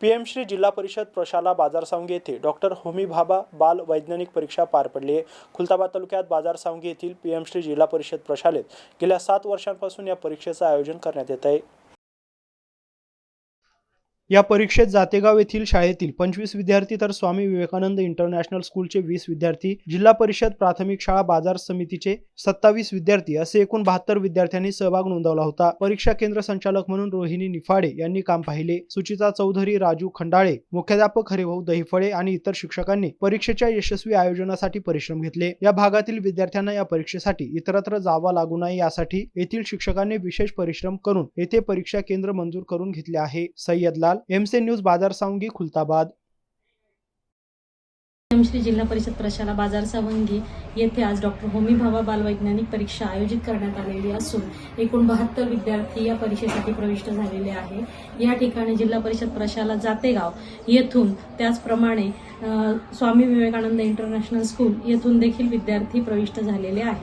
P M Shri जिल्हा परिषद प्रशाला बाजारसावंगी येथे डॉक्टर होमीभाबा बाल वैज्ञानिक परीक्षा पार पडली आहे. खुलताबाद तालुक्यात बाजारसावंगी येथील पी एम श्री जिल्हा परिषद प्रशालेत गेल्या सात वर्षांपासून या परीक्षेचं आयोजन करण्यात येत आहे. या परीक्षेत जातेगाव येथील शाळेतील पंचवीस विद्यार्थी तर स्वामी विवेकानंद इंटरनॅशनल स्कूलचे वीस विद्यार्थी जिल्हा परिषद प्राथमिक शाळा बाजार समितीचे सत्तावीस विद्यार्थी असे एकूण बहात्तर विद्यार्थ्यांनी सहभाग नोंदवला होता. परीक्षा केंद्र संचालक म्हणून रोहिणी निफाडे यांनी काम पाहिले. सुचिता चौधरी राजू खंडाळे मुख्याध्यापक हरिभाऊ दहिफळे आणि इतर शिक्षकांनी परीक्षेच्या यशस्वी आयोजनासाठी परिश्रम घेतले. या भागातील विद्यार्थ्यांना या परीक्षेसाठी इतरत्र जावा लागू नये यासाठी येथील शिक्षकांनी विशेष परिश्रम करून येथे परीक्षा केंद्र मंजूर करून घेतले आहे. सय्यद लाल एमसे न्यूज बाजार सावंगी खुलताबाद. श्री जिल्हा परिषद प्रशाला बाजार सावंगी येथे आज डॉक्टर होमी भावा बालवैज्ञानिक परीक्षा आयोजित करण्यात आलेली असून एकूण बहात्तर विद्यार्थी या परीक्षेसाठी प्रविष्ट झालेले आहे. या ठिकाणी जिल्हा परिषद प्रशाला जातेगाव येथून त्याचप्रमाणे स्वामी विवेकानंद इंटरनॅशनल स्कूल येथून देखील विद्यार्थी प्रविष्ट झालेले आहेत.